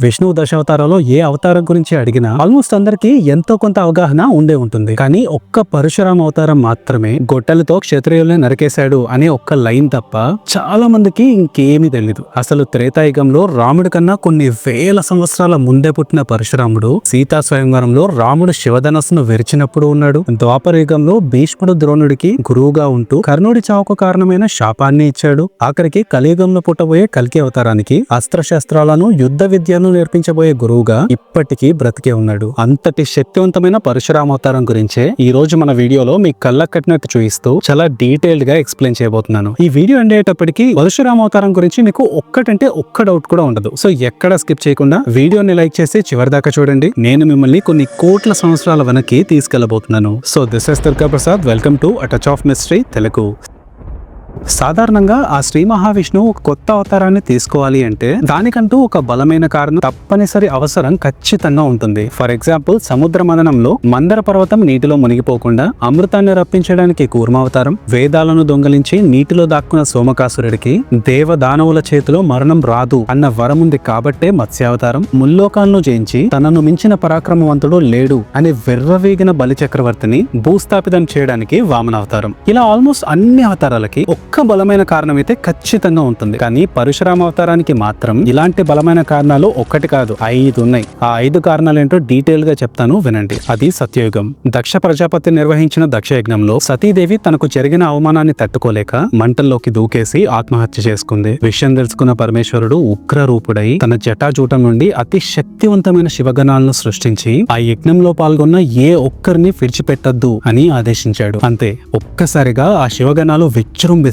విష్ణువు దశావతారంలో ఏ అవతారం గురించి అడిగినా ఆల్మోస్ట్ అందరికి ఎంతో కొంత అవగాహన ఉండే ఉంటుంది. కానీ ఒక్క పరశురామ అవతారం మాత్రమే గొట్టెలతో క్షత్రియుల్ని నరికేశాడు అనే ఒక్క లైన్ తప్ప చాలా మందికి ఇంకేమీ తెలీదు. అసలు త్రేతాయుగంలో రాముడి కన్నా కొన్ని వేల సంవత్సరాల ముందే పుట్టిన పరశురాముడు సీతా స్వయంవరంలో రాముడు శివధనస్సును విరిచినప్పుడు ఉన్నాడు. ద్వాపర యుగంలో భీష్ముడు ద్రోణుడికి గురువుగా ఉంటూ కర్ణుడి చావుకు కారణమైన శాపాన్ని ఇచ్చాడు. ఆఖరికి కలియుగంలో పుట్టబోయే కల్కి అవతారానికి అస్త్రశస్త్రాలను యుద్ధ విద్యను నేర్పించబోయే గురువుగా ఇప్పటికీ బ్రతికే ఉన్నాడు. అంతటి శక్తివంతమైన పరశురామవతారం గురించే ఈ రోజు మన వీడియోలో మీ కళ్ళ కట్టినట్టు చూపిస్తూ చాలా డీటెయిల్డ్గా ఎక్స్ప్లెయిన్ చేయబోతున్నాను. ఈ వీడియో ఎండేటప్పటికి పరశురామవతారం గురించి మీకు ఒక్కటంటే ఒక్క డౌట్ కూడా ఉండదు. సో ఎక్కడ స్కిప్ చేయకుండా వీడియోని లైక్ చేసి చివరి దాకా చూడండి. నేను మిమ్మల్ని కొన్ని కోట్ల సంవత్సరాల వెనక్కి తీసుకెళ్ళబోతున్నాను so this is Durga Prasad welcome to a touch of mystery Telugu సాధారణంగా ఆ శ్రీ మహావిష్ణువు ఒక కొత్త అవతారాన్ని తీసుకోవాలి అంటే దానికంటూ ఒక బలమైన కారణం తప్పనిసరి అవసరం ఖచ్చితంగా ఉంటుంది. ఫర్ ఎగ్జాంపుల్ సముద్ర మదనంలో మందర పర్వతం నీటిలో మునిగిపోకుండా అమృతాన్ని రప్పించడానికి కూర్మావతారం వేదాలను దొంగలించి నీటిలో దాక్కున్న సోమకాసురుడికి దేవ దానవుల చేతిలో మరణం రాదు అన్న వరం ఉంది కాబట్టే మత్స్యావతారం ముల్లోకాలను జయించి తనను మించిన పరాక్రమవంతుడు లేడు అని వెర్రవేగిన బలి చక్రవర్తిని భూస్థాపితం చేయడానికి వామనావతారం. ఇలా ఆల్మోస్ట్ అన్ని అవతారాలకి ఒక్క బలమైన కారణం అయితే ఖచ్చితంగా ఉంటుంది. కానీ పరశురామ అవతారానికి మాత్రం ఇలాంటి బలమైన కారణాలు ఒక్కటి కాదు ఐదు ఉన్నాయి. ఆ ఐదు కారణాలు ఏంటో డీటెయిల్గా చెప్తాను వినండి. అది సత్యయుగం. దక్ష ప్రజాపతి నిర్వహించిన దక్ష యజ్ఞంలో సతీదేవి తనకు జరిగిన అవమానాన్ని తట్టుకోలేక మంటల్లోకి దూకేసి ఆత్మహత్య చేసుకుంది. విషయం తెలుసుకున్న పరమేశ్వరుడు ఉగ్ర రూపుడై తన జటాజూటం నుండి అతి శక్తివంతమైన శివగణాలను సృష్టించి ఆ యజ్ఞంలో పాల్గొన్న ఏ ఒక్కరిని విడిచిపెట్టద్దు అని ఆదేశించాడు. అంతే. ఒక్కసారిగా ఆ శివగణాలు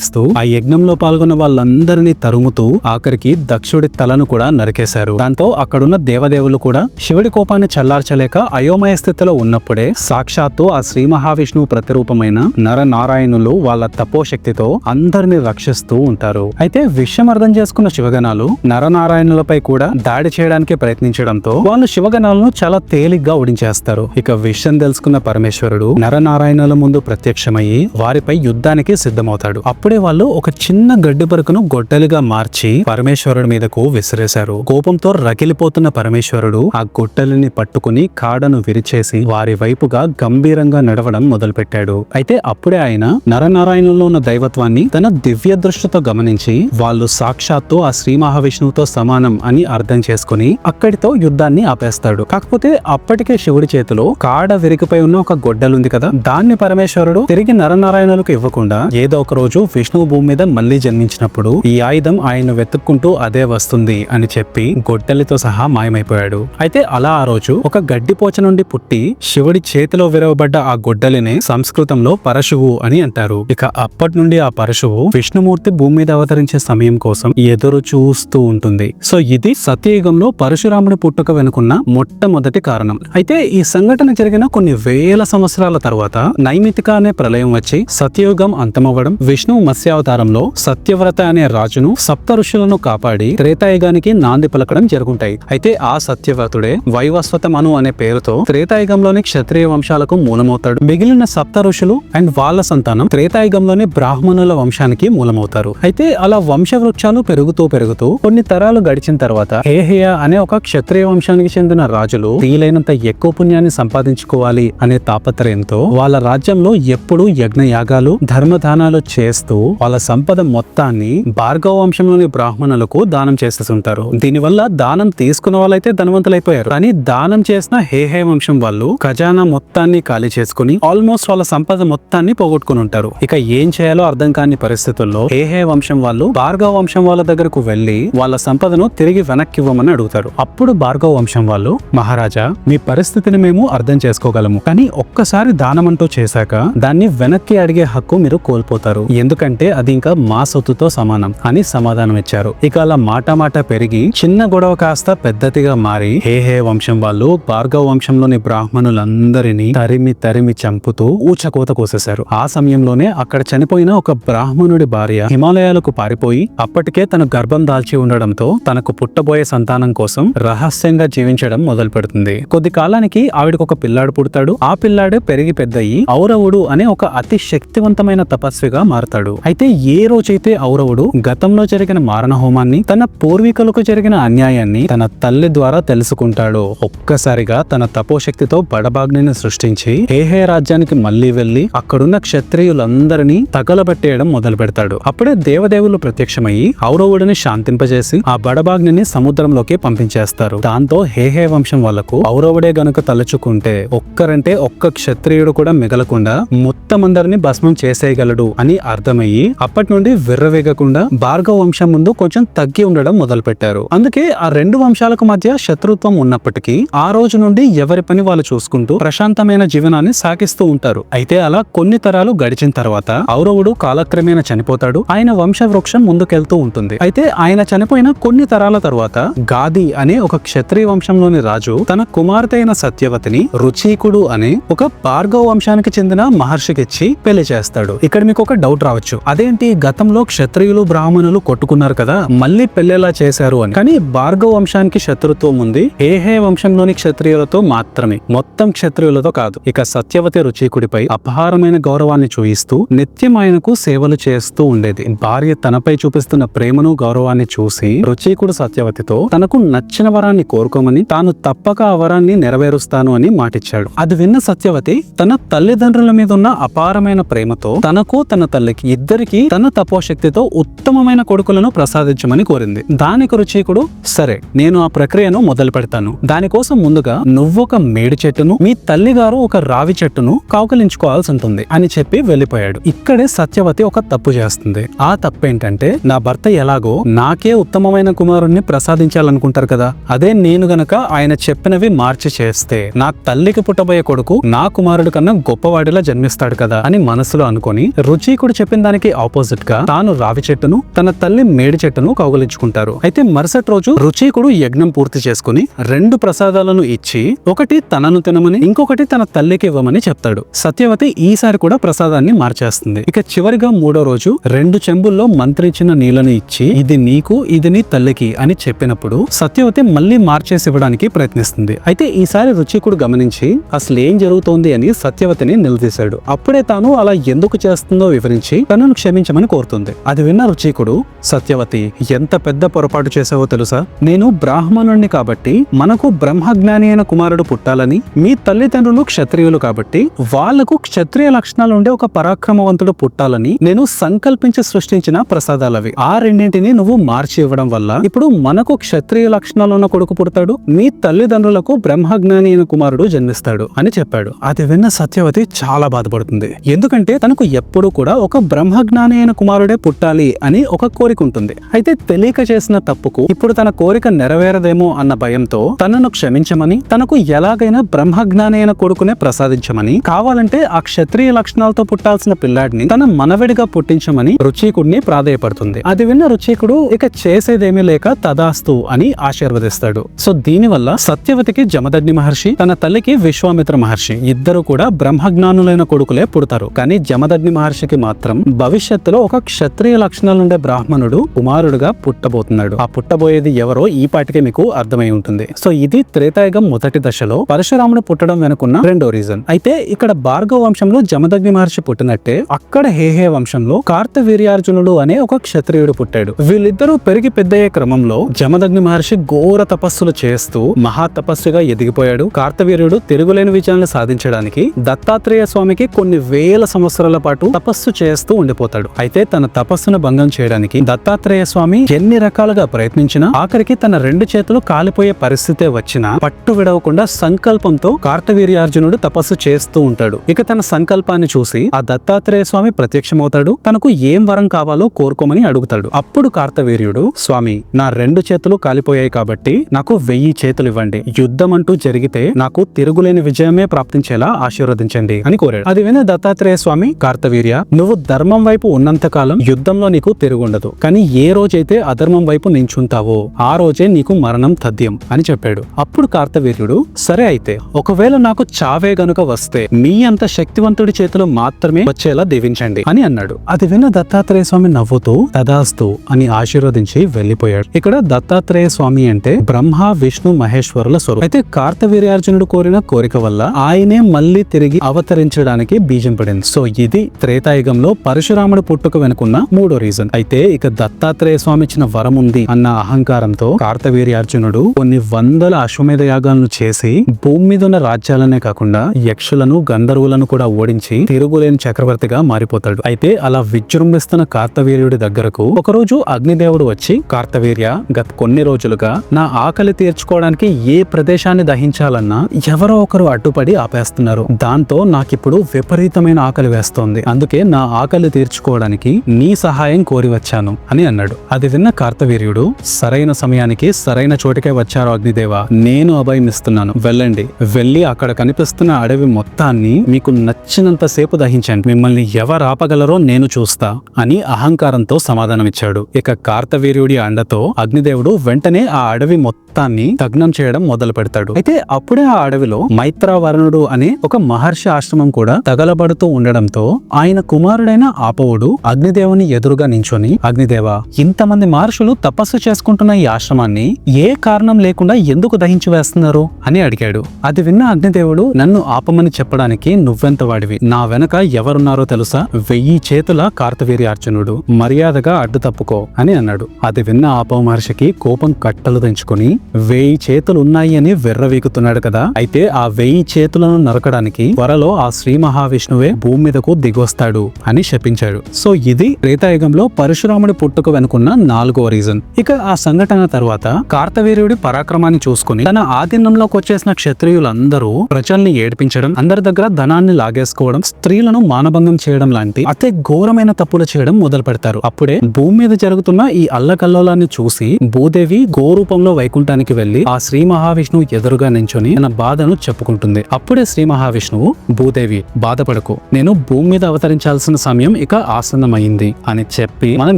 విజృంభిస్తూ ఆ యజ్ఞంలో పాల్గొన్న వాళ్ళందరినీ తరుముతూ ఆఖరికి దక్షుడి తలను కూడా నరికేశారు. దాంతో అక్కడున్న దేవదేవులు కూడా శివుడి కోపాన్ని చల్లార్చలేక అయోమయ స్థితిలో ఉన్నప్పుడే సాక్షాత్తు ఆ శ్రీ మహావిష్ణువు ప్రతిరూపమైన నరనారాయణులు వాళ్ళ తపోశక్తితో అందరిని రక్షిస్తూ ఉంటారు. అయితే విషయం అర్థం చేసుకున్న శివగణాలు నరనారాయణులపై కూడా దాడి చేయడానికి ప్రయత్నించడంతో వాళ్ళు శివగణాలను చాలా తేలిగ్గా ఓడించేస్తారు ఇక విషయం తెలుసుకున్న పరమేశ్వరుడు నరనారాయణుల ముందు ప్రత్యక్షమయ్యి వారిపై యుద్ధానికి సిద్ధమవుతాడు. అప్పుడు వాళ్ళు ఒక చిన్న గడ్డి పరుకును గొడ్డలిగా మార్చి పరమేశ్వరుడి మీదకు విసిరేశారు. కోపంతో రగిలిపోతున్న పరమేశ్వరుడు ఆ గొడ్డలిని పట్టుకుని కాడను విరిచేసి వారి వైపుగా గంభీరంగా నడవడం మొదలుపెట్టాడు. అయితే అప్పుడే ఆయన నరనారాయణంలో ఉన్న దైవత్వాన్ని తన దివ్య దృష్టితో గమనించి వాళ్ళు సాక్షాత్తు ఆ శ్రీ మహావిష్ణువుతో సమానం అని అర్థం చేసుకుని అక్కడితో యుద్ధాన్ని ఆపేస్తాడు. కాకపోతే అప్పటికే శివుడి చేతిలో కాడ విరిగిపోయి ఉన్న ఒక గొడ్డలుంది కదా. దాన్ని పరమేశ్వరుడు తిరిగి నరనారాయణులకు ఇవ్వకుండా ఏదో ఒక రోజు విష్ణువు భూమి మీద మళ్ళీ జన్మించినప్పుడు ఈ ఆయుధం ఆయన వెతుక్కుంటూ అదే వస్తుంది అని చెప్పి గొడ్డలితో సహా మాయమైపోయాడు. అయితే అలా ఆ రోజు ఒక గడ్డిపోచ నుండి పుట్టి శివుడి చేతిలో విరవబడ్డ ఆ గొడ్డలిని సంస్కృతంలో పరశువు అని అంటారు. ఇక అప్పటి నుండి ఆ పరశువు విష్ణుమూర్తి భూమి మీద అవతరించే సమయం కోసం ఎదురు చూస్తూ ఉంటుంది. సో ఇది సత్యయుగంలో పరశురాముడి పుట్టుక వెనుకున్న మొట్టమొదటి కారణం. అయితే ఈ సంఘటన జరిగిన కొన్ని వేల సంవత్సరాల తర్వాత నైమితిక అనే ప్రళయం వచ్చి సత్యయుగం అంతమవ్వడం విష్ణువు మత్స్యావతారంలో సత్యవ్రత అనే రాజును సప్త ఋషులను కాపాడి త్రేతాయుగానికి నాంది పలకడం జరుగుంటాయి. అయితే ఆ సత్యవ్రతుడే వైవస్వత మను అనే పేరుతో త్రేతాయుగంలోని క్షత్రియ వంశాలకు మూలమవుతాడు. మిగిలిన సప్త ఋషులు అండ్ వాళ్ళ సంతానం త్రేతాయుగంలోని బ్రాహ్మణుల వంశానికి మూలమవుతారు. అయితే అలా వంశ వృక్షాలు పెరుగుతూ పెరుగుతూ కొన్ని తరాలు గడిచిన తర్వాత హేహేయ అనే ఒక క్షత్రియ వంశానికి చెందిన రాజులు వీలైనంత ఎక్కువ పుణ్యాన్ని సంపాదించుకోవాలి అనే తాపత్రయంతో వాళ్ళ రాజ్యంలో ఎప్పుడూ యజ్ఞయాగాలు ధర్మదానాలు చేస్తూ వాళ్ళ సంపద మొత్తాన్ని భార్గవ వంశంలోని బ్రాహ్మణులకు దానం చేస్తుంటారు దీనివల్ల దానం తీసుకున్న వాళ్ళైతే ధనవంతులైపోయారు. కానీ దానం చేసిన హేహే వంశం వాళ్ళు ఖజానా మొత్తాన్ని ఖాళీ చేసుకుని ఆల్మోస్ట్ వాళ్ళ సంపద మొత్తాన్ని పోగొట్టుకుని ఉంటారు ఇక ఏం చేయాలో అర్థం కాని పరిస్థితుల్లో హేహే వంశం వాళ్ళు భార్గవ వంశం వాళ్ళ దగ్గరకు వెళ్ళి వాళ్ళ సంపదను తిరిగి వెనక్కి ఇవ్వమని అడుగుతారు. అప్పుడు భార్గవ వంశం వాళ్ళు మహారాజా మీ పరిస్థితిని మేము అర్థం చేసుకోగలము. కానీ ఒక్కసారి దానం అంటూ చేశాక దాన్ని వెనక్కి అడిగే హక్కు మీరు కోల్పోతారు. ఎందుకంటే అది ఇంకా మా సొత్తుతో సమానం అని సమాధానం ఇచ్చారు ఇక అలా మాట మాట పెరిగి చిన్న గొడవ కాస్త పెద్దదిగా మారి హే హే వంశం వాళ్ళు భార్గవ వంశంలోని బ్రాహ్మణులందరినీ తరిమి తరిమి చంపుతూ ఊచకోత కోసేశారు. ఆ సమయంలోనే అక్కడ చనిపోయిన ఒక బ్రాహ్మణుడి భార్య హిమాలయాలకు పారిపోయి అప్పటికే తన గర్భం దాల్చి ఉండడంతో తనకు పుట్టబోయే సంతానం కోసం రహస్యంగా జీవించడం మొదలు పెడుతుంది కొద్ది కాలానికి ఆవిడకు ఒక పిల్లాడు పుడతాడు. ఆ పిల్లాడు పెరిగి పెద్దయి ఔరవుడు అనే ఒక అతి శక్తివంతమైన తపస్విగా మారతాడు. ఉంటాడు అయితే ఏ రోజైతే ఔరవుడు గతంలో జరిగిన మారణ హోమాన్ని తన పూర్వీకులకు జరిగిన అన్యాయాన్ని తన తల్లి ద్వారా తెలుసుకుంటాడు ఒక్కసారిగా తన తపోశక్తితో బడబాగ్నిని సృష్టించి హేహే రాజ్యానికి మళ్ళీ వెళ్ళి అక్కడున్న క్షత్రియులందరినీ తగలబెట్టేయడం మొదలు పెడతాడు అప్పుడే దేవదేవులు ప్రత్యక్షమయ్యి ఔరవుడిని శాంతింపజేసి ఆ బడబాగ్ని సముద్రంలోకి పంపించేస్తారు. దాంతో హేహే వంశం వాళ్ళకు ఔరవుడే గనుక తలుచుకుంటే ఒక్కరంటే ఒక్క క్షత్రియుడు కూడా మిగలకుండా మొత్తం అందరిని భస్మం చేసేయగలడు అని అర్థమయ్యి అప్పటి నుండి విర్రవేగకుండా భార్గవ వంశం ముందు కొంచెం తగ్గి ఉండడం మొదలు పెట్టారు అందుకే ఆ రెండు వంశాలకు మధ్య శత్రుత్వం ఉన్నప్పటికీ ఆ రోజు నుండి ఎవరి పని వాళ్ళు చూసుకుంటూ ప్రశాంతమైన జీవనాన్ని సాగిస్తూ ఉంటారు. అయితే అలా కొన్ని తరాలు గడిచిన తర్వాత ఔరవుడు కాలక్రమేణా చనిపోతాడు. ఆయన వంశ వృక్షం ముందుకెళ్తూ ఉంటుంది. అయితే ఆయన చనిపోయిన కొన్ని తరాల తర్వాత గాది అనే ఒక క్షత్రియ వంశంలోని రాజు తన కుమార్తె అయిన సత్యవతిని రుచీకుడు అనే ఒక భార్గవ వంశానికి చెందిన మహర్షికిచ్చి పెళ్ళి చేస్తాడు. ఇక్కడ మీకు ఒక డౌట్ రావచ్చు. అదేంటి గతంలో క్షత్రియులు బ్రాహ్మణులు కొట్టుకున్నారు కదా మళ్ళీ పెళ్ళేలా చేశారు అని. కానీ భార్గవ వంశానికి శత్రుత్వం ఉంది. ఏహే వంశంలోని క్షత్రియులతో మాత్రమే. మొత్తం క్షత్రియులతో కాదు. ఇక సత్యవతి రుచికుడిపై అపహారమైన గౌరవాన్ని చూయిస్తూ నిత్యం ఆయనకు సేవలు చేస్తూ ఉండేది. భార్య తనపై చూపిస్తున్న ప్రేమను గౌరవాన్ని చూసి రుచికుడు సత్యవతితో తనకు నచ్చిన వరాన్ని కోరుకోమని తాను తప్పక ఆ వరాన్ని నెరవేరుస్తాను అని మాటిచ్చాడు. అది విన్న సత్యవతి తన తల్లిదండ్రుల మీద ఉన్న అపారమైన ప్రేమతో తనకు తన తల్లికి ఇద్దరికి తన తపోశక్తితో ఉత్తమమైన కొడుకులను ప్రసాదించమని కోరింది. దానికి రుచికుడు సరే నేను ఆ ప్రక్రియను మొదలు పెడతాను. దానికోసం ముందుగా నువ్వొక మేడి చెట్టును మీ తల్లిగారు ఒక రావి చెట్టును కావకలించుకోవాల్సి ఉంటుంది అని చెప్పి వెళ్ళిపోయాడు. ఇక్కడే సత్యవతి ఒక తప్పు చేస్తుంది. ఆ తప్పు ఏంటంటే నా భర్త ఎలాగో నాకే ఉత్తమమైన కుమారుణ్ణి ప్రసాదించాలనుకుంటారు కదా. అదే నేను గనక ఆయన చెప్పినవి మార్చి చేస్తే నా తల్లికి పుట్టబోయే కొడుకు నా కుమారుడు కన్నా గొప్పవాడిలా జన్మిస్తాడు కదా అని మనసులో అనుకొని రుచికుడు చెప్పిన దానికి ఆపోజిట్గా తాను రావి చెట్టును తన తల్లి మేడి చెట్టును కౌగలించుకుంటారు. అయితే మరుసటి రోజు రుచికుడు యజ్ఞం పూర్తి చేసుకుని రెండు ప్రసాదాలను ఇచ్చి ఒకటి తనను తినమని ఇంకొకటి తన తల్లికి ఇవ్వమని చెప్తాడు. సత్యవతి ఈసారి కూడా ప్రసాదాన్ని మార్చేస్తుంది. ఇక చివరిగా మూడో రోజు రెండు చెంబుల్లో మంత్రి నీళ్ళను ఇచ్చి ఇది నీకు ఇది నీ తల్లికి అని చెప్పినప్పుడు సత్యవతి మళ్ళీ మార్చేసి ఇవ్వడానికి ప్రయత్నిస్తుంది. అయితే ఈసారి రుచికుడు గమనించి అసలు ఏం జరుగుతోంది అని సత్యవతిని నిలదీశాడు. అప్పుడే తాను అలా ఎందుకు చేస్తుందో వివరించి తనను క్షమించమని కోరుతుంది. అది విన్న రుచికుడు సత్యవతి ఎంత పెద్ద పొరపాటు చేసావో తెలుసా? నేను బ్రాహ్మణుణ్ణి కాబట్టి మనకు బ్రహ్మజ్ఞాని అయిన కుమారుడు పుట్టాలని మీ తల్లిదండ్రులు క్షత్రియులు కాబట్టి వాళ్ళకు క్షత్రియ లక్షణాలు ఉండే ఒక పరాక్రమవంతుడు పుట్టాలని నేను సంకల్పించి సృష్టించిన ప్రసాదాలవి. ఆ రెండింటిని నువ్వు మార్చి ఇవ్వడం వల్ల ఇప్పుడు మనకు క్షత్రియ లక్షణాలు ఉన్న కొడుకు పుడతాడు మీ తల్లిదండ్రులకు బ్రహ్మజ్ఞాని అయిన కుమారుడు జన్మిస్తాడు అని చెప్పాడు. అది విన్న సత్యవతి చాలా బాధపడుతుంది. ఎందుకంటే తనకు ఎప్పుడూ కూడా ఒక బ్రహ్మజ్ఞాని అయిన కుమారుడే పుట్టాలి అని ఒక కోరిక ఉంటుంది అయితే తెలియక చేసిన తప్పుకు ఇప్పుడు తన కోరిక నెరవేరదేమో అన్న భయంతో తనను క్షమించమని తనకు ఎలాగైనా బ్రహ్మజ్ఞాని అయిన కొడుకునే ప్రసాదించమని కావాలంటే ఆ క్షత్రియ లక్షణాలతో పుట్టాల్సిన పిల్లాడిని తన మనవడిగా పుట్టించమని రుచికుడిని ప్రాధేయపడుతుంది. అది విన్న రుచికుడు ఇక చేసేదేమీ లేక తదాస్తు అని ఆశీర్వదిస్తాడు. సో దీనివల్ల సత్యవతికి జమదగ్ని మహర్షి తన తల్లికి విశ్వామిత్ర మహర్షి ఇద్దరు కూడా బ్రహ్మజ్ఞానులైన కొడుకులే పుడతారు. కానీ జమదగ్ని మహర్షికి మాత్రం భవిష్యత్తులో ఒక క్షత్రియ లక్షణాలు ఉండే బ్రాహ్మణుడు కుమారుడుగా పుట్టబోతున్నాడు. ఆ పుట్టబోయేది ఎవరో ఈ పాటికే మీకు అర్థమై ఉంటుంది. సో ఇది త్రేతాయుగం మొదటి దశలో పరశురాముడు పుట్టడం వెనుకున్న రెండో రీజన్ అయితే ఇక్కడ భార్గవ వంశంలో జమదగ్ని మహర్షి పుట్టినట్టే అక్కడ హేహే వంశంలో కార్తవీర్యార్జునుడు అనే ఒక క్షత్రియుడు పుట్టాడు. వీళ్ళిద్దరూ పెరిగి పెద్దయ్యే క్రమంలో జమదగ్ని మహర్షి ఘోర తపస్సులు చేస్తూ మహా తపస్సుగా ఎదిగిపోయాడు. కార్తవీర్యుడు తిరుగులేని విజయాలను సాధించడానికి దత్తాత్రేయ స్వామికి కొన్ని వేల సంవత్సరాల పాటు తపస్సు చేస్తూ ఉండిపోతాడు. అయితే తన తపస్సును భంగం చేయడానికి దత్తాత్రేయ స్వామి ఎన్ని రకాలుగా ప్రయత్నించినా ఆఖరికి తన రెండు చేతులు కాలిపోయే పరిస్థితే వచ్చినా పట్టు విడవకుండా సంకల్పంతో కార్తవీర్యార్జునుడు తపస్సు చేస్తూ ఉంటాడు. ఇక తన సంకల్పాన్ని చూసి ఆ దత్తాత్రేయ స్వామి ప్రత్యక్షమవుతాడు. తనకు ఏం వరం కావాలో కోరుకోమని అడుగుతాడు. అప్పుడు కార్తవీర్యుడు స్వామి నా రెండు చేతులు కాలిపోయాయి కాబట్టి నాకు వెయ్యి చేతులు ఇవ్వండి. యుద్ధం అంటూ జరిగితే నాకు తిరుగులేని విజయమే ప్రాప్తించేలా ఆశీర్వదించండి అని కోరాడు. అది విన దత్తాత్రేయ స్వామి కార్తవీర్య నువ్వు ధర్మ వైపు ఉన్నంత కాలం యుద్ధంలో నీకు తిరుగుండదు. కానీ ఏ రోజైతే అధర్మం వైపు నించుంటావో ఆ రోజే నీకు మరణం తథ్యం అని చెప్పాడు. అప్పుడు కార్తవీర్యుడు సరే అయితే ఒకవేళ నాకు చావే గనుక వస్తే మీ అంత శక్తివంతుడి చేతిలో మాత్రమే వచ్చేలా దీవించండి అని అన్నాడు. అది విన్న దత్తాత్రేయ స్వామి నవ్వుతూ తదాస్తు అని ఆశీర్వదించి వెళ్ళిపోయాడు ఇక్కడ దత్తాత్రేయ స్వామి అంటే బ్రహ్మ విష్ణు మహేశ్వరుల స్వరూపం. అయితే కార్తవీర్యార్జునుడు కోరిన కోరిక వల్ల ఆయనే మళ్ళీ తిరిగి అవతరించడానికి బీజం పడింది. సో ఇది త్రేతాయుగంలో పరశురాముడు పుట్టుక వెనుకున్న మూడో రీజన్ అయితే ఇక దత్తాత్రేయ స్వామి ఇచ్చిన వరం ఉంది అన్న అహంకారంతో కార్తవీర్యార్జునుడు కొన్ని వందల అశ్వమేధ యాగాలను చేసి భూమి మీద ఉన్న రాజ్యాలనే కాకుండా యక్షులను గంధర్వులను కూడా ఓడించి తిరుగులేని చక్రవర్తిగా మారిపోతాడు. అయితే అలా విజృంభిస్తున్న కార్తవీర్యుడి దగ్గరకు ఒకరోజు అగ్నిదేవుడు వచ్చి కార్తవీర్య గత కొన్ని రోజులుగా నా ఆకలి తీర్చుకోవడానికి ఏ ప్రదేశాన్ని దహించాలన్నా ఎవరో ఒకరు అడ్డుపడి ఆపేస్తున్నారు. దాంతో నాకిప్పుడు విపరీతమైన ఆకలి వేస్తోంది. అందుకే నా ఆకలి తీర్చుకోవడానికి నీ సహాయం కోరి వచ్చాను అని అన్నాడు. అది విన్న కార్తవీర్యుడు సరైన సమయానికి సరైన చోటికే వచ్చారు అగ్నిదేవ. నేను అభయం ఇస్తున్నాను వెళ్ళండి. వెళ్ళి అక్కడ కనిపిస్తున్న అడవి మొత్తాన్ని మీకు నచ్చినంత సేపు దహించండి. మిమ్మల్ని ఎవరు ఆపగలరో నేను చూస్తా అని అహంకారంతో సమాధానమిచ్చాడు. ఇక కార్తవీర్యుడి అండతో అగ్నిదేవుడు వెంటనే ఆ అడవి మొత్తాన్ని దగ్నం చేయడం మొదలు పెడతాడు. అయితే అప్పుడే ఆ అడవిలో మైత్రావరుణుడు అనే ఒక మహర్షి ఆశ్రమం కూడా తగలబడుతూ ఉండడంతో ఆయన కుమారుడైన ఆపవుడు అగ్నిదేవుని ఎదురుగా నించొని అగ్నిదేవ ఇంతమంది మహర్షులు తపస్సు చేసుకుంటున్న ఈ ఆశ్రమాన్ని ఏ కారణం లేకుండా ఎందుకు దహించి వేస్తున్నారు? అని అడిగాడు. అది విన్న అగ్నిదేవుడు నన్ను ఆపమని చెప్పడానికి నువ్వెంత వాడివి? నా వెనక ఎవరున్నారో తెలుసా? వెయ్యి చేతుల కార్తవీర్యార్జునుడు మర్యాదగా అడ్డు తప్పుకో అని అన్నాడు. అది విన్న ఆపవ మహర్షికి కోపం కట్టలు తెంచుకుని వెయ్యి చేతులు ఉన్నాయి అని వెర్రవీగుతున్నాడు కదా. అయితే ఆ వెయ్యి చేతులను నరకడానికి త్వరలో ఆ శ్రీ మహావిష్ణువే భూమి మీదకు దిగొస్తాడు అని శపించాడు సో ఇది త్రేతాయుగంలో పరశురాముడి పుట్టుక వెనుకున్న నాలుగో రీజన్ ఇక ఆ సంఘటన తర్వాత కార్తవీర్యుడి పరాక్రమాన్ని చూసుకుని తన ఆధీనంలోకి వచ్చేసిన క్షత్రియులందరూ ప్రజల్ని ఏడిపించడం అందరి దగ్గర ధనాన్ని లాగేసుకోవడం స్త్రీలను మానభంగం చేయడం లాంటి అతి ఘోరమైన తప్పులు చేయడం మొదలు పెడతారు. అప్పుడే భూమి మీద జరుగుతున్న ఈ అల్లకల్లోలాన్ని చూసి భూదేవి గోరూపంలో వైకుంఠానికి వెళ్ళి ఆ శ్రీ మహావిష్ణువు ఎదురుగా నించొని తన బాధను చెప్పుకుంటుంది. అప్పుడే శ్రీ మహావిష్ణువు భూదేవి బాధపడకు. నేను భూమి మీద అవతరించాల్సిన సమయం ఇక ఆసన్నమైంది అని చెప్పి మనం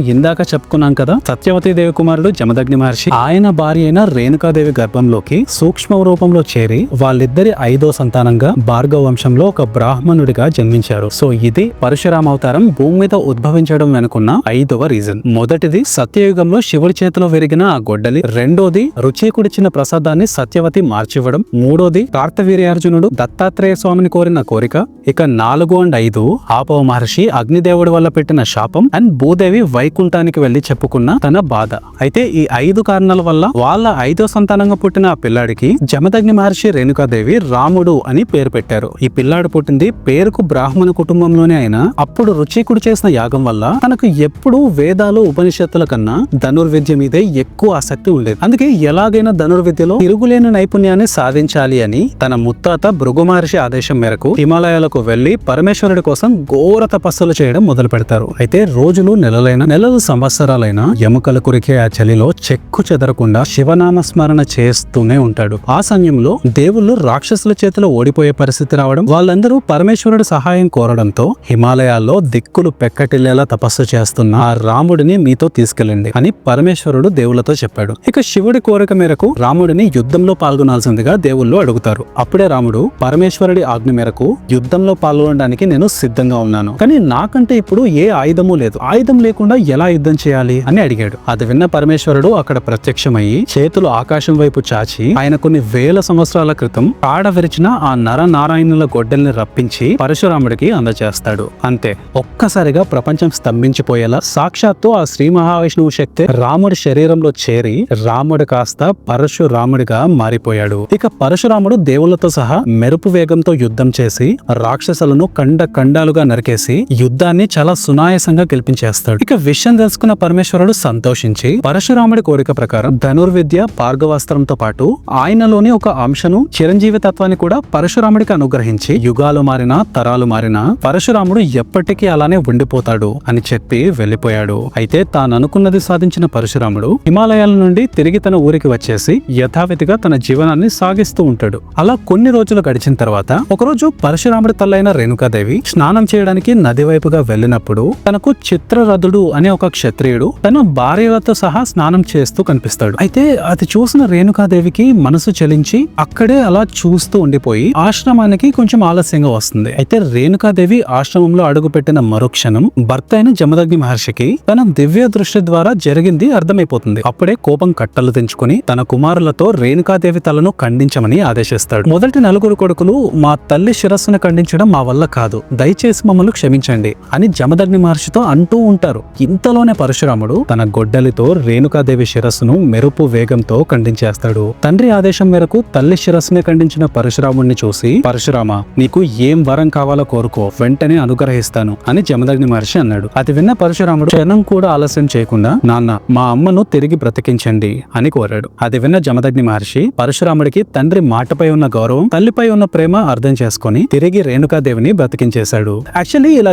ఇందాక చెప్పుకున్నాం కదా సత్యవతి దేవి కుమారుడు జమదగ్ని మహర్షి ఆయన భార్య అయిన రేణుకాదేవి గర్భంలోకి సూక్ష్మ రూపంలో చేరి వాళ్ళిద్దరి ఐదో సంతానంగా భార్గవ వంశంలో ఒక బ్రాహ్మణుడిగా జన్మించారు. సో ఇది పరశురామ అవతారం భూమి మీద ఉద్భవించడం వెనుకున్న ఐదవ రీజన్ మొదటిది సత్యయుగంలో శివుడి చేతిలో విరిగిన ఆ గొడ్డలి. రెండోది కుడిచిన ప్రసాదాన్ని సత్యవతి మార్చివ్వడం. మూడోది కార్తవీర్యార్జునుడు దత్తాత్రేయ స్వామిని కోరిన కోరిక. ఇక నాలుగు అండ్ ఐదు ఆపవ మహర్షి అగ్ని అగ్నిదేవుడి వల్ల పెట్టిన శాపం అండ్ భూదేవి వైకుంఠానికి వెళ్ళి చెప్పుకున్న తన బాధ. అయితే ఈ ఐదు కారణాల వల్ల వాళ్ళ ఐదో సంతానంగా పుట్టిన ఆ పిల్లాడికి జమదగ్ని మహర్షి రేణుకాదేవి రాముడు అని పేరు పెట్టారు. ఈ పిల్లాడు పుట్టింది పేరుకు బ్రాహ్మణ కుటుంబంలోనే అయినా అప్పుడు రుచికుడు చేసిన యాగం వల్ల తనకు ఎప్పుడూ వేదాలు ఉపనిషత్తుల కన్నా ధనుర్విద్య మీదే ఎక్కువ ఆసక్తి ఉండేది. అందుకే ఎలాగైనా ధనుర్విద్యలో తిరుగులేని నైపుణ్యాన్ని సాధించాలి అని తన ముత్తాత భృగు మహర్షి ఆదేశం మేరకు హిమాలయాలకు వెళ్ళి పరమేశ్వరుడి కోసం ఘోర తపస్సులు చేయడం మొదలు పెడతారు. అయితే రోజులు నెలలైన నెలలు సంవత్సరాలైన ఎముకల కురికే ఆ చలిలో చెక్కు చెదరకుండా శివనామ స్మరణ చేస్తూనే ఉంటాడు. ఆ సమయంలో దేవుళ్ళు రాక్షసుల చేతిలో ఓడిపోయే పరిస్థితి రావడం వాళ్ళందరూ పరమేశ్వరుడు సహాయం కోరడంతో హిమాలయాల్లో దిక్కులు పెక్కటిల్లేలా తపస్సు చేస్తున్న ఆ రాముడిని మీతో తీసుకెళ్ళండి అని పరమేశ్వరుడు దేవులతో చెప్పాడు. ఇక శివుడి కోరిక మేరకు రాముడిని యుద్ధంలో పాల్గొనాల్సిందిగా దేవుళ్ళు అడుగుతారు. అప్పుడే రాముడు పరమేశ్వరుడి ఆజ్ఞ మేరకు యుద్ధంలో పాల్గొనడానికి నేను సిద్ధంగా ఉన్నాను. కానీ నాకంటే ఇప్పుడు ఏ ఆయుధము లేదు. ఆయుధం లేకుండా ఎలా యుద్ధం చేయాలి అని అడిగాడు. అది విన్న పరమేశ్వరుడు అక్కడ ప్రత్యక్షమయ్యి చేతులు ఆకాశం వైపు చాచి ఆయన కొన్ని వేల సంవత్సరాల క్రితం కాడ విరిచిన ఆ నర నారాయణుల గొడ్డల్ని రప్పించి పరశురాముడికి అందజేస్తాడు. అంతే ఒక్కసారిగా ప్రపంచం స్తంభించిపోయేలా సాక్షాత్తు ఆ శ్రీ మహావిష్ణువు శక్తి రాముడి శరీరంలో చేరి రాముడు కాస్త పరశురాముడిగా మారిపోయాడు. ఇక పరశురాముడు దేవులతో సహా మెరుపు వేగంతో యుద్ధం చేసి రాక్షసులను కండ కండాలుగా నరికేసి యుద్ధాన్ని చాలా సునాయాసంగా గెలిపించేస్తాడు. ఇక విషయం తెలుసుకున్న పరమేశ్వరుడు సంతోషించి పరశురాముడి కోరిక ప్రకారం ధనుర్విద్య పార్గవాస్త్రంతో పాటు ఆయనలోని ఒక అంశను చిరంజీవి తత్వాన్ని కూడా పరశురాముడికి అనుగ్రహించి యుగాలు మారినా తరాలు మారినా పరశురాముడు ఎప్పటికీ అలానే ఉండిపోతాడు అని చెప్పి వెళ్ళిపోయాడు అయితే తాను అనుకున్నది సాధించిన పరశురాముడు హిమాలయాల నుండి తిరిగి తన ఊరికి వచ్చేసి యథావిధిగా తన జీవనాన్ని సాగిస్తూ ఉంటాడు. అలా కొన్ని రోజులు గడిచిన తర్వాత ఒకరోజు పరశురాముడి తల్లైన రేణుకాదేవి స్నానం చేయడానికి నది వైపుగా వెళ్ళినప్పుడు తనకు చిత్రరథుడు అనే ఒక క్షత్రియుడు తన భార్యలతో సహా స్నానం చేస్తూ కనిపిస్తాడు. అయితే అది చూసిన రేణుకాదేవికి మనసు చలించి అక్కడే అలా చూస్తూ ఉండిపోయి ఆశ్రమానికి కొంచెం ఆలస్యంగా వస్తుంది. అయితే రేణుకాదేవి ఆశ్రమంలో అడుగుపెట్టిన మరుక్షణం భర్త అయిన జమదగ్ని మహర్షికి తన దివ్య దృష్టి ద్వారా జరిగింది అర్థమైపోతుంది. అప్పుడే కోపం కట్టలు తెంచుకుని తన కుమారులతో రేణుకాదేవి తలను ఖండించమని ఆదేశిస్తాడు. మొదటి నలుగురు కొడుకులు మా తల్లి శిరస్సును ఖండించడం మా వల్ల కాదు. దయచేసి మమ్మల్ని క్షమించండి. అని జమదగ్ని మహర్షితో అంటూ ఉంటారు. ఇంతలోనే పరశురాముడు తన గొడ్డలితో రేణుకాదేవి శిరస్సును మెరుపు వేగంతో ఖండించేస్తాడు. తండ్రి ఆదేశం మేరకు తల్లి శిరస్సుని ఖండించిన పరశురాముడిని చూసి పరశురామ నీకు ఏం వరం కావాలో కోరుకో వెంటనే అనుగ్రహిస్తాను అని జమదగ్ని మహర్షి అన్నాడు. అది విన్న పరశురాముడు క్షణం కూడా ఆలస్యం చేయకుండా నాన్న మా అమ్మను తిరిగి బ్రతికించండి అని కోరాడు. అది విన్న జమదగ్ని మహర్షి పరశురాముడికి తండ్రి మాటపై ఉన్న గౌరవం తల్లిపై ఉన్న ప్రేమ అర్థం చేసుకుని తిరిగి రేణుకాదేవిని బ్రతికించేశాడు. యాక్చువల్లీ ఇలా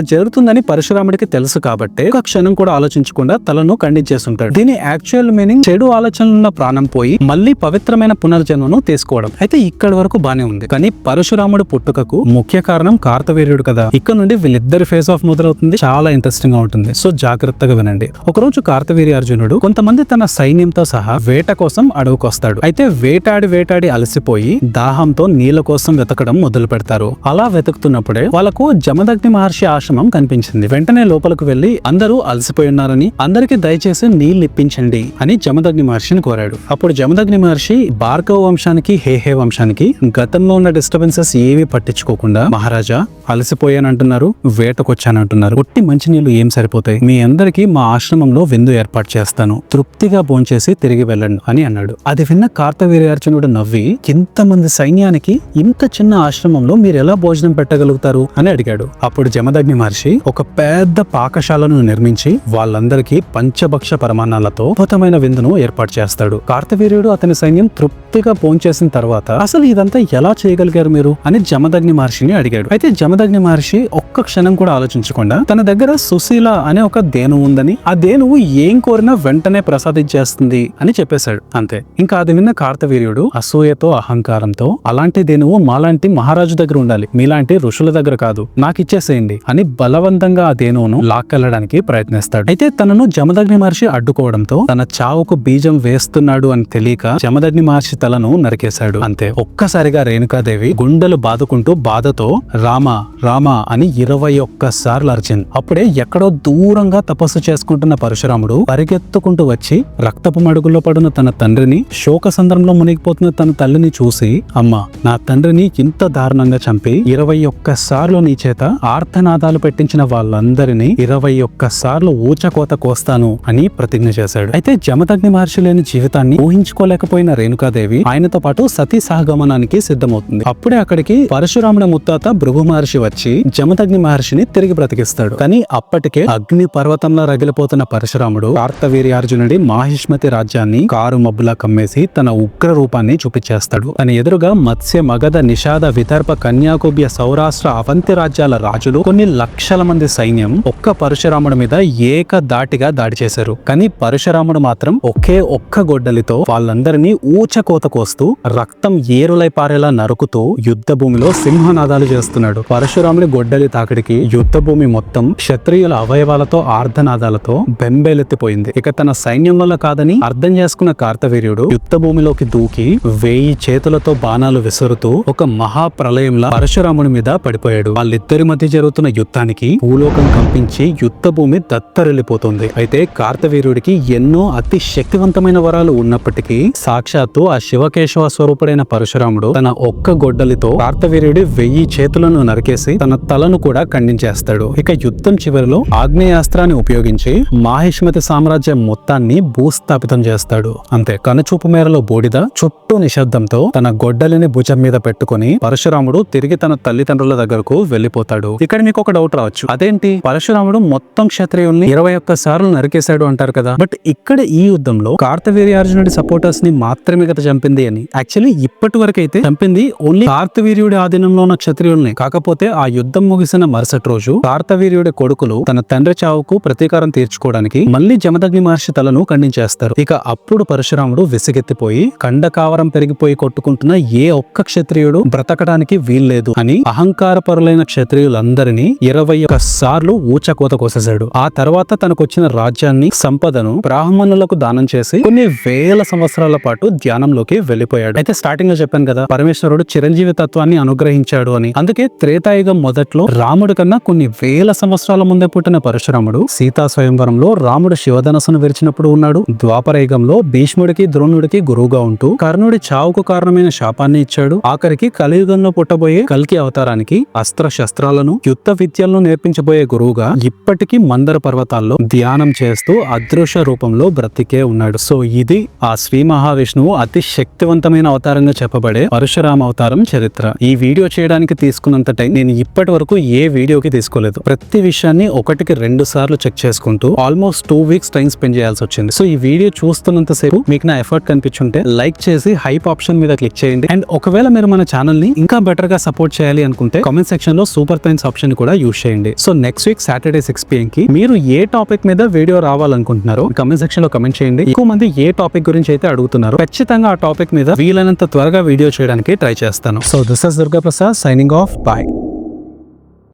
జరుగుతుందని పరశురాముడికి తెలుసు కాబట్టి ఒక క్షణం కూడా ఆలోచించకుండా తలను ఖండించేస్తుంటాడు దీని యాక్చువల్ మీనింగ్ చెడు ఆలోచనలున్న ప్రాణం పోయి మళ్ళీ పవిత్రమైన పునర్జన్మను తీసుకోవడం. అయితే ఇక్కడ వరకు బానే ఉంది. కానీ పరశురాముడు పుట్టుకకు ముఖ్య కారణం కార్తవీర్యుడు కదా. ఇక్కడ నుండి వీళ్ళిద్దరి ఫేస్ ఆఫ్ మొదలవుతుంది. చాలా ఇంట్రెస్టింగ్గా ఉంటుంది. సో జాగ్రత్తగా వినండి. ఒకరోజు కార్తవీర్య అర్జునుడు కొంతమంది తన సైన్యంతో సహా వేట కోసం అడవుకొస్తాడు అయితే వేటాడి వేటాడి అలసిపోయి దాహంతో నీళ్ళ కోసం వెతకడం మొదలు పెడతారు అలా వెతుకుతున్నప్పుడే వాళ్ళకు జమదగ్ని మహర్షి ఆశ్రమం కనిపించింది. వెంటనే లోపలికి వెళ్ళి అందరూ అలసిపోయి ఉన్నారని అందరికి దయచేసి నీళ్ళు ఇప్పించండి అని జమదగ్ని మహర్షిని కోరాడు. అప్పుడు జమదగ్ని మహర్షి భార్గవ వంశానికి హేహే వంశానికి గతంలో ఉన్న డిస్టర్బెన్సెస్ ఏవి పట్టించుకోకుండా మహారాజా అలసిపోయానంటున్నారు వేటకొచ్చానంటున్నారు. ఒట్టి మంచినీళ్ళు ఏం సరిపోతాయి? మీ అందరికీ మా ఆశ్రమంలో విందు ఏర్పాటు చేస్తాను. తృప్తిగా భోంచేసి తిరిగి వెళ్ళండి అని అన్నాడు. అది విన్న కార్తవీర్యార్జునుడు నవ్వి ఇంతమంది సైన్యానికి ఇంత చిన్న ఆశ్రమంలో మీరు ఎలా భోజనం పెట్టగలుగుతారు? అని అడిగాడు. అప్పుడు జమదగ్ని మహర్షి ఒక పెద్ద పాకశాలను నిర్మించి వాళ్ళందరికీ పంచభక్ష పరమాన్నాలతో అద్భుతమైన విందును ఏర్పాటు చేస్తాడు. కార్తవీర్యుడు అతని సైన్యం తృప్తిగా పోంచేసిన తర్వాత అసలు ఇదంతా ఎలా చేయగలిగారు మీరు అని జమదగ్ని మహర్షిని అడిగాడు. అయితే జమదగ్ని మహర్షి ఒక్క క్షణం కూడా ఆలోచించకుండా తన దగ్గర సుశీల అనే ఒక దేనువు ఉందని ఆ దేనువు ఏం కోరినా వెంటనే ప్రసాదించేస్తుంది అని చెప్పేశాడు. అంతే. ఇంకా అది విన్న కార్తవీర్యుడు అసూయతో అహంకారంతో అలాంటి దేనువు మాలాంటి మహారాజు దగ్గర ఉండాలి. మీలాంటి ఋషుల దగ్గర కాదు. నాకు ఇచ్చేసేయండి అని బలవంతంగా ఆ దేనువును లాక్కెళ్ళడానికి ప్రయత్నిస్తాడు. అయితే తనను జమదగ్ని మహర్షి అడ్డుకోవడంతో తన చావుకు బీజం వేస్తున్నాడు అని తెలియక జమదగ్ని మహర్షి తలను నరికేశాడు. అంతే ఒక్కసారిగా రేణుకాదేవి గుండెలు బాదుకుంటూ బాధతో రామ రామ అని ఇరవై ఒక్కసార్లు అరిచింది. అప్పుడే ఎక్కడో దూరంగా తపస్సు చేసుకుంటున్న పరశురాముడు పరిగెత్తుకుంటూ వచ్చి రక్తపు మడుగుల్లో పడిన తన తండ్రిని శోక సందర్భంలో మునిగిపోతున్న తన తల్లిని చూసి అమ్మ నా తండ్రిని ఇంత దారుణంగా చంపి ఇరవై ఒక్కసార్లు నీ చేత ఆర్తనాదాలు పెట్టించిన వాళ్ళందరినీ ఇరవై ఒక్కసార్లు ఊచకోత కోస్తాను అని ప్రతిజ్ఞ చేశాడు. అయితే జమదగ్ని మహర్షి లేని జీవితాన్ని ఊహించుకోలేకపోయిన రేణుకాదేవి ఆయనతో పాటు సతీ సహగమనానికి సిద్ధమవుతుంది. అప్పుడే అక్కడికి పరశురాముడి ముత్తాత భృగు మహర్షి వచ్చి జమదగ్ని మహర్షిని తిరిగి బ్రతికిస్తాడు. కానీ అప్పటికే అగ్ని పర్వతంలో రగిలిపోతున్న పరశురాముడు కార్తవీర్యార్జునుడి మాహిష్మతి రాజ్యాన్ని కారు మబ్బులా కమ్మేసి తన ఉగ్ర రూపాన్ని చూపించేస్తాడు. తన ఎదురుగా మత్స్య మగధ నిషాద విదర్భ కన్యాకుబ్య సౌరాష్ట్ర అవంతి రాజ్యాల రాజులు కొన్ని లక్షల మంది సైన్యం ఒక్క పరశురాముడి మీద ఏక దాటిగా దాడి చేశారు. కానీ పరశురాముడు మాత్రం ఒకే ఒక్క గొడ్డలితో వాళ్ళందరినీ ఊచకోత కోస్తూ రక్తం ఏరులై పారేలా నరుకుతూ యుద్ధ భూమిలో సింహనాదాలు చేస్తున్నాడు. పరశురాముడి గొడ్డలి తాకిడికి యుద్ధ భూమి మొత్తం క్షత్రియుల అవయవాలతో ఆర్ధనాదాలతో బెంబేలెత్తిపోయింది. ఇక తన సైన్యంలో కాదని అర్థం చేసుకున్న కార్తవీర్యుడు యుద్ధ భూమిలోకి దూకి వేయి చేతులతో బాణాలు విసురుతూ ఒక మహా ప్రళయంలా పరశురాముడి మీద పడిపోయాడు. వాళ్ళిద్దరి మధ్య జరుగుతున్న యుద్ధానికి భూలోకం కంపించి యుద్ధ భూమి దత్తరిల్లిపోతుంది. అయితే కార్తవీర్యుడికి ఎన్నో అతి శక్తివంతమైన వరాలు ఉన్నప్పటికీ సాక్షాత్తు ఆ శివకేశవ స్వరూపుడైన పరశురాముడు తన ఒక్క గొడ్డలితో కార్తవీర్యుడి వెయ్యి చేతులను నరికేసి తన తలను కూడా ఖండించేస్తాడు. ఇక యుద్ధం చివరిలో ఆగ్నేయాస్త్రాన్ని ఉపయోగించి మాహిష్మతి సామ్రాజ్యం మొత్తాన్ని భూస్థాపితం చేస్తాడు. అంతే కనుచూపు మేరలో బూడిద చుట్టూ నిశ్శబ్దంతో తన గొడ్డలిని భుజం మీద పెట్టుకుని పరశురాముడు తిరిగి తన తల్లిదండ్రుల దగ్గరకు వెళ్ళిపోతాడు ఇక్కడ మీకు ఒక డౌట్ రావచ్చు. అదేంటి? పరశురాముడు మొత్తం క్షత్రియుల్ని ఇరవై ఒక్క సార్లు నరికేశాడు అంటారు కదా. బట్ ఇక్కడ ఈ యుద్ధంలో కార్తవీర్యార్జునుడి సపోర్టర్స్ని మాత్రమే కదా చంపింది అని. యాక్చువల్లీ ఇప్పటి వరకు అయితే చంపింది ఓన్లీ కార్తవీర్యుడి ఆధీనంలో ఉన్న క్షత్రియుల్ని. కాకపోతే ఆ యుద్ధం ముగిసిన మరుసటి రోజు కార్తవీర్యుడి కొడుకులు తన తండ్రి చావుకు ప్రతీకారం తీర్చుకోవడానికి మళ్ళీ జమదగ్ని మహర్షి తలను ఖండించేస్తారు. ఇక అప్పుడు పరశురాముడు విసిగెత్తిపోయి కండకావరం పెరిగిపోయి కొట్టుకుంటున్న ఏ ఒక్క క్షత్రియుడు బ్రతకడానికి వీల్లేదు అని అహంకార పరులైన క్షత్రియులందరినీ ఇరవై ఒక్క సార్లు ఊచకోత కోసేశాడు. ఆ తర్వాత తనకొచ్చిన రాజ్యాన్ని సంపదను బ్రాహ్మణులకు దానం చేసి కొన్ని వేల సంవత్సరాల పాటు ధ్యానంలోకి వెళ్ళిపోయాడు అయితే స్టార్టింగ్లో చెప్పాను కదా పరమేశ్వరుడు చిరంజీవి తత్వాన్ని అనుగ్రహించాడు అని. అందుకే త్రేతాయుగం మొదట్లో రాముడి కన్నా కొన్ని వేల సంవత్సరాల ముందే పుట్టిన పరశురాముడు సీతా స్వయంవరంలో రాముడు శివధనస్సును విరిచినప్పుడు ఉన్నాడు. ద్వాపరయుగంలో భీష్ముడికి ద్రోణుడికి గురువుగా ఉంటూ కర్ణుడి చావుకు కారణమైన శాపాన్ని ఇచ్చాడు. ఆఖరికి కలియుగంలో పుట్టబోయే కల్కి అవతారానికి అస్త్ర శస్త్రాలను యుద్ధ విద్యలను నేర్పించి నేర్పించబోయే గురువుగా ఇప్పటికీ మందర పర్వతాల్లో ధ్యానం చేస్తూ అదృశ్య రూపంలో బ్రతికే ఉన్నాడు. సో ఇది ఆ శ్రీ మహావిష్ణువు అతి శక్తివంతమైన అవతారంగా చెప్పబడే పరశురామ అవతారం చరిత్ర. ఈ వీడియో చేయడానికి తీసుకున్నంత టైం నేను ఇప్పటి వరకు ఏ వీడియోకి తీసుకోలేదు. ప్రతి విషయాన్ని ఒకటికి రెండు సార్లు చెక్ చేసుకుంటూ almost two weeks time spend చేయాల్సి వచ్చింది. సో ఈ వీడియో చూస్తున్నంత సేపు మీకు నా ఎఫర్ట్ కనిపించుంటే లైక్ చేసి హైప్ ఆప్షన్ మీద క్లిక్ చేయండి. అండ్ ఒకవేళ మీరు మన ఛానల్ని ఇంకా బెటర్గా సపోర్ట్ చేయాలి అనుకుంటే కామెంట్ సెక్షన్లో సూపర్ థ్యాంక్స్ ఆప్షన్ కూడా యూస్ చేయండి. So next week Saturday six PM కి మీరు ఏ టాపిక్ మీద వీడియో రావాలనుకుంటున్నారో కమెంట్ సెక్షన్లో కమెంట్ చేయండి. ఎక్కువ మంది ఏ టాపిక్ గురించి అయితే అడుగుతున్నారు ఖచ్చితంగా ఆ టాపిక్ మీద వీలైనంత త్వరగా వీడియో చేయడానికి ట్రై చేస్తాను. So this is Durga Prasad signing off bye